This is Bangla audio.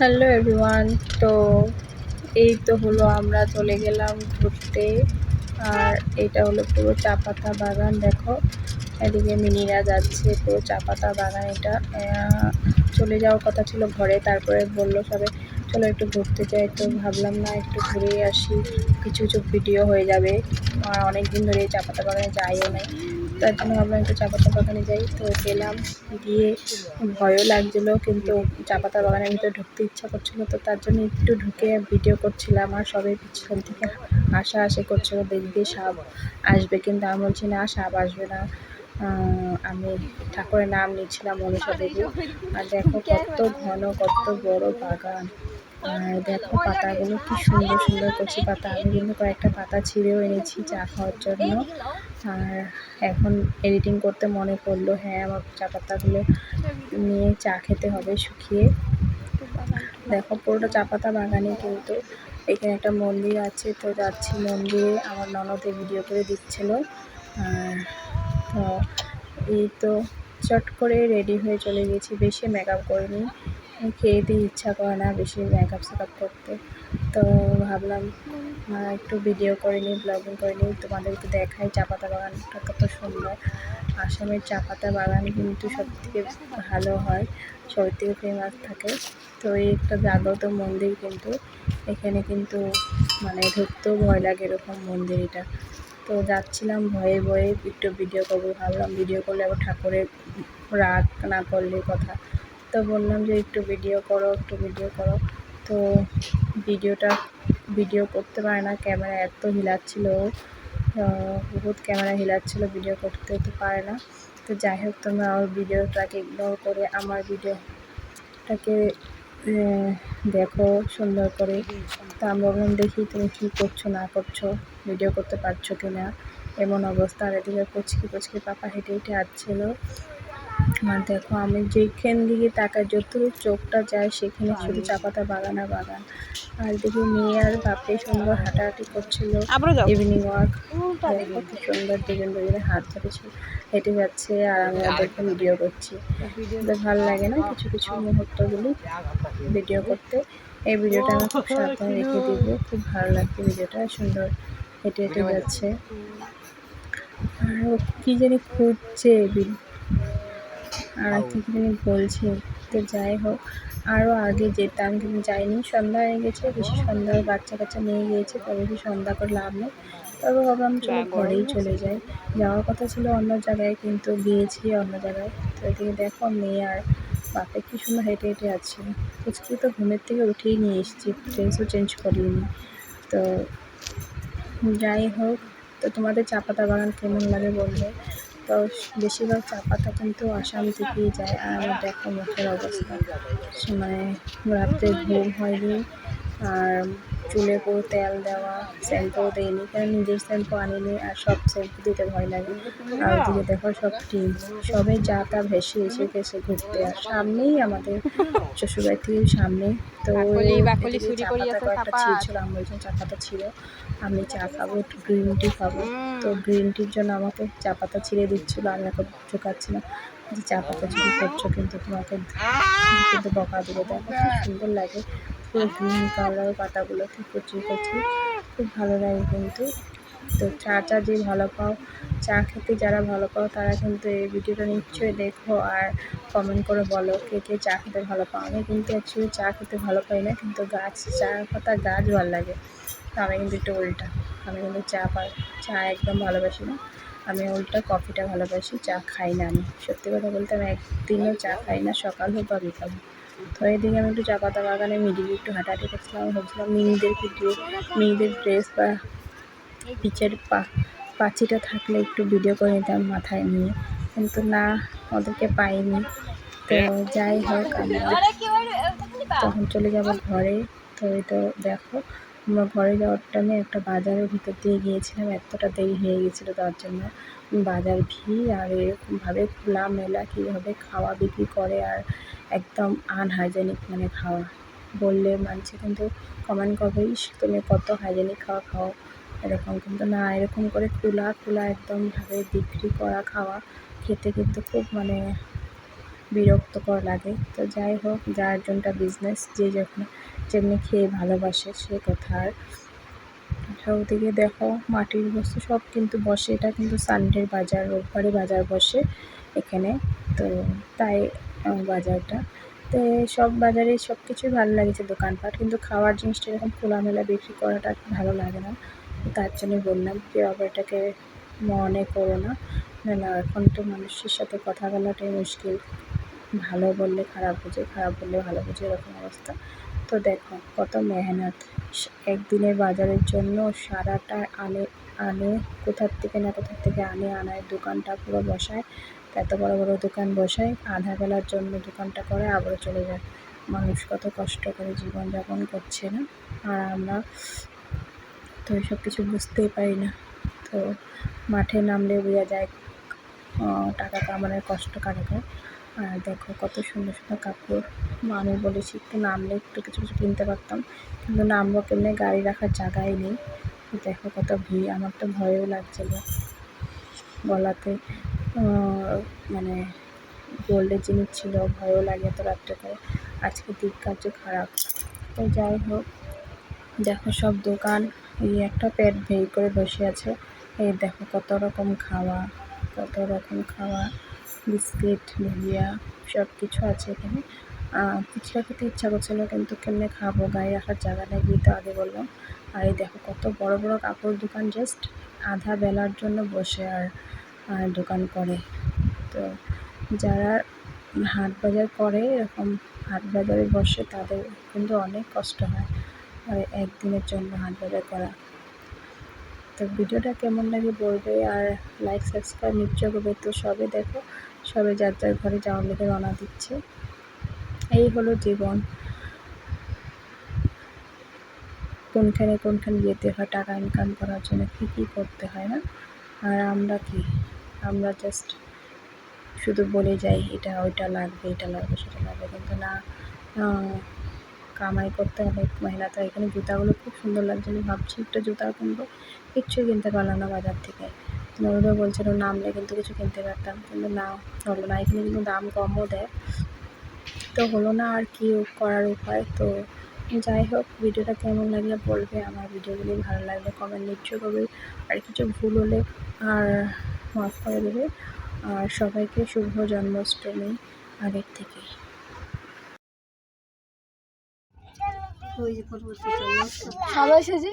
হ্যালো এভরিওয়ান তো এই তো হলো আমরা চলে গেলাম ঘুরতে। আর এটা হলো পুরো চা পাতা বাগান, দেখো। এদিকে মিনিরা যাচ্ছে, পুরো চা পাতা বাগান এটা। চলে যাওয়ার কথা ছিল ঘরে, তারপরে বলল সবে চলো একটু ঘুরতে যাই। তো ভাবলাম, না, একটু ঘুরে আসি। কিছু কিছু ভিডিও হয়ে যাবে। অনেক দিন ধরে এই চা পাতা বাগানে যাইও নাই। তার জন্য ভাবলাম একটু চা পাতা বাগানে যাই। তো গেলাম, গিয়ে ভয়ও লাগছিল, কিন্তু চা পাতা বাগানের ভিতরে ঢুকতে ইচ্ছা করছিল তো তার জন্য একটু ঢুকে ভিডিও করছিলাম আর সবাই পিছন থেকে আশা আশা করছিল, দেখবে সাপ আসবে। কিন্তু আমি বলছি, না, সাপ আসবে না। আমি ঠাকুরের নাম নিচ্ছিলাম মনীষা দেবী। আর দেখো কত ঘন, কত বড় বাগান। আর দেখো পাতাগুলো কি সুন্দর সুন্দর কচি পাতা আমি কিন্তু কয়েকটা পাতা ছিঁড়েও এনেছি চা খাওয়ার জন্য। আর এখন এডিটিং করতে মনে পড়ল হ্যাঁ আমার চা পাতাগুলো নিয়ে চা খেতে হবে শুকিয়ে। দেখো পুরোটা চা পাতা বাগানে কিন্তু এখানে একটা মন্দির আছে, তো যাচ্ছি মন্দিরে, আমার ননদে ভিডিও করে দিচ্ছিল। তো এই তো চট করে রেডি হয়ে চলে গেছি, বেশি মেকআপ করিনি। খেয়ে দিয়ে ইচ্ছা করে না বেশি মেকআপ সেকআপ করতে। তো ভাবলাম একটু ভিডিও করে নিই ব্লগিং করে নিই। তোমাদেরকে দেখাই চা পাতা বাগানটা কত সুন্দর। আসামের চা পাতা বাগান কিন্তু সব থেকে ভালো হয় সব থেকে ফেমাস থাকে। তো এই একটা জাগ্রত মন্দির কিন্তু, এখানে কিন্তু মানে ঢুকতেও ভয় লাগে এরকম মন্দির এটা তো যাচ্ছিলাম ভয়ে ভয়ে, একটু ভিডিও করব, ভাবলাম ভিডিও করলে আবার ঠাকুরের রাগ না করলে কথা। তো বললাম যে একটু ভিডিও করো, একটু ভিডিও করো। তো ভিডিওটা ভিডিও করতে পারে না ক্যামেরা এত হিলাচ্ছিল। বহুত ক্যামেরা হিলাচ্ছিল ভিডিও করতে, তো পারে না। তো যাই হোক, তোমরা আমার ভিডিওটাকে ইগনোর করে আমার ভিডিওটাকে দেখো সুন্দর করে। তো আমি ভাবলাম, দেখি তুমি কী করছ, না করছ ভিডিও করতে পারছ কি না এমন অবস্থা। আর এদিকে কুচকি কুচকি পাপা হেঁটে হেঁটে আসছিল। আর দেখো আমি যেখান দিকে তাকাই যতটুকু চোখটা যায় সেখানে শুধু চা পাতা বাগান আর বাগান। আর দেখি মেয়ে আর বাপে সুন্দর হাঁটাহাঁটি করছিল। ইভিনিং ওয়াক দেখো কি সুন্দর দুজন দুজনে হাত ধরেছিল হেঁটে যাচ্ছে আর আমি ওদেরকে ভিডিও করছি। ভালো লাগে না কিছু কিছু মুহূর্তগুলি ভিডিও করতে। এই ভিডিওটা আমি খুব সাবধানে রেখে দিব। খুব ভালো লাগছে ভিডিওটা সুন্দর হেঁটে হেঁটে যাচ্ছে। আর কী জানি খুঁজছে। আর কী কী জানি বলছে তো যাই হোক আরও আগে যেতাম কিন্তু যাইনি। সন্ধ্যা হয়ে গেছে বেশি সন্ধ্যায় বাচ্চা কাচ্চা নিয়ে গিয়েছে তবে বেশি সন্ধ্যা করে লাভ নেই। তবে ভাবলাম চলো ঘরেই চলে যাই। যাওয়ার কথা ছিল অন্য জায়গায় কিন্তু গিয়েছি অন্য জায়গায়। তো এদিকে দেখো মেয়ে আর বাপে কি সুন্দর হেঁটে হেঁটে আছে আজকে তো ঘুমের থেকে উঠেই নিয়ে এসেছি ড্রেসও চেঞ্জ করিনি। তো যাই হোক তো তোমাদের চা পাতা বাগান কেমন লাগে বলবে তো বেশিরভাগ চা পাতা কিন্তু আসাম থেকেই যায়, আর দেখো মুখের অবস্থা। মানে রাত্রে ঘুম হয়নি, আর চুলে পুরো তেল দেওয়া শ্যাম্পু দিইনি কারণ নিজের শ্যাম্পু আনিনি আর সব শ্যাম্পু দিতে ভয় লাগে। আর ওদিকে দেখো সব টিম সবে যা তা ভেসে এসে গেছে ঘুরতে। আর সামনেই আমাদের শ্বশুরবাড়ি থেকে সামনে তো আছে ছিল আমি বলছিলাম চা পাতা ছিল আমি চা খাব একটু গ্রিন টি খাব। তো গ্রিন টির জন্য আমাকে চা পাতা ছিঁড়ে দিচ্ছিল আমি এখন ঢোকাচ্ছিলাম যে চা পাতা চুরি করছ কিন্তু তোমাকে কিন্তু বকা দিলে দেখো খুব সুন্দর লাগে। গ্রিন কালার পাতাগুলো খুব কচি কচি খুব ভালো লাগে কিন্তু। তো চা চা যে ভালো পাও, চা খেতে যারা ভালো পাও, তারা কিন্তু এই ভিডিওটা নিশ্চয়ই দেখো আর কমেন্ট করে বলো কে কে চা খেতে ভালো পাও। আমি কিন্তু অ্যাকচুয়ালি চা খেতে ভালো পাই না, কিন্তু গাছ, চা পাতা গাছ ভালো লাগে। তো আমি কিন্তু একটু উল্টা। আমি কিন্তু চা পাই চা একদম ভালোবাসি না। আমি উল্টা কফিটা ভালোবাসি, চা খাই না আমি। সত্যি কথা বলতে আমি একদিনও চা খাই না, সকাল হোক বা বিকাল হোক। তো এদিকে আমি একটু চা পাতা বাগানে মিডিলে একটু হাঁটাহাঁটি করছিলাম। ভাবছিলাম মেয়েদেরকে ভিডিও মেয়েদের ড্রেস বা পিচের পা পাচিটা থাকলে একটু ভিডিও করে নিতাম মাথায় নিয়ে। কিন্তু না ওদেরকে পাইনি। তো যাই হোক আমরা তখন চলে যাব ঘরে। তো এই তো দেখো আমরা ঘরে যাওয়ার টাইমে একটা বাজারের ভিতর দিয়ে গিয়েছিলাম এতটা দেরি হয়ে গেছিল তার জন্য। বাজার ভিড় আর এরকমভাবে খোলা মেলা কীভাবে খাওয়া বিক্রি করে আর একদম আনহাইজেনিক মানে খাওয়া। বললে মানছে কিন্তু কমেন্ট করবে "ইস, তুমি কত হাইজেনিক খাওয়া খাও। এরকম কিন্তু না এরকম করে খোলা খোলা একদমভাবে বিক্রি করা খাওয়া খেতে কিন্তু খুব মানে বিরক্তকর লাগে। তো যাই হোক যার জনটা বিজনেস যে যখন যেমনি খেয়ে ভালোবাসে সে কথা আর। ওদিকে দেখো, মাটির বস্তু সব কিন্তু বসে, এটা কিন্তু সানডের বাজার, রোববারে বাজার বসে এখানে। তো তাই বাজারটা। তো সব বাজারে সব কিছুই ভালো লাগছে দোকানপাট, কিন্তু খাওয়ার জিনিসটা এরকম খোলামেলা বিক্রি করাটা ভালো লাগে না। তার জন্য বললাম কেউ আবার এটাকে মনে করো না না, এখন তো মানুষের সাথে কথা বলাটাই মুশকিল। ভালো বললে খারাপ বুঝে, খারাপ বললে ভালো বুঝে, এরকম অবস্থা। তো দেখো, কত মেহনত। একদিনের বাজারের জন্য সারাটা আনে আনে, কোথার থেকে না কোথার থেকে আনে, আনায়, দোকানটা পুরো বসায়, এত বড় বড় দোকান বসায়, আধা বেলার জন্য দোকানটা করে আবার চলে যায়। মানুষ কত কষ্ট করে জীবনযাপন করছে না? আর আমরা তো এসব কিছু বুঝতেই পারি না। তো মাঠে নামলে বোঝা যায় টাকা কামানোর কষ্ট কাটাকে আর দেখো কত সুন্দর সুন্দর কাপড়। আমি বলেছি একটু নামলে একটু কিছু কিছু কিনতে পারতাম। কিন্তু নামবো কেমনে? গাড়ি রাখার জায়গাই নেই। দেখো কত ভিড়, আমার তো ভয়ও লাগছিল গলাতে। মানে গোল্ডের জিনিস ছিল, ভয়ও লাগে এত রাত্রে করে। আজকে দিক কার্য খারাপ। তো যাই হোক, দেখো সব দোকান, এই একটা পেট ভেই করে বসে আছে। এই দেখো কত রকম খাওয়া, কত রকম খাওয়া। বিস্কিট ভুজিয়া সব কিছু আছে এখানে। ফুচকা খেতে ইচ্ছা করছিল কিন্তু কেমনে খাব, গায়ে রাখার জায়গা নেই গিয়ে তো আগে বললাম। আর এই দেখো, কত বড় বড় কাপড় দোকান জাস্ট আধা বেলার জন্য বসে আর দোকান করে। তো যারা হাট বাজার করে, এরকম হাট বাজারে বসে, তাদের কিন্তু অনেক কষ্ট হয় একদিনের জন্য হাট বাজার করা। তো ভিডিওটা কেমন লাগে বলবে আর লাইক সাবস্ক্রাইব নিশ্চয় করবে তো সবে দেখো, সবে যার যার ঘরে যাওয়ার লেগে রওনা দিচ্ছে। এই হলো জীবন। কোনখানে কোনখানে যেতে হয়, টাকা ইনকাম করার জন্য কী কী করতে হয় না? আর আমরা কি? আমরা জাস্ট শুধু বলে যাই, এটা ওইটা লাগবে, এটা লাগবে, সেটা লাগবে। কিন্তু না কামাই করতে অনেক মেহনত হয় এখানে জুতাগুলো খুব সুন্দর লাগছে, আমি ভাবছি একটা জুতা কিনবো। কিচ্ছুই কিনতে পারলাম না বাজার থেকে। নরুদও বলছিল নামলে কিন্তু কিছু কিনতে পারতাম। কিন্তু না হলো না, এখানে কিন্তু দাম কমও দেয়। তো হলো না আর কি করার উপায়, তো যাই হোক, ভিডিওটা কেমন লাগলে বলবে, আমার ভিডিওগুলি ভালো লাগলে কমেন্ট নিশ্চয় করবে। আর কিছু ভুল হলে আর মাফ করে দেবে। আর সবাইকে শুভ জন্মাষ্টমী আগের থেকে। সবাই সেজে?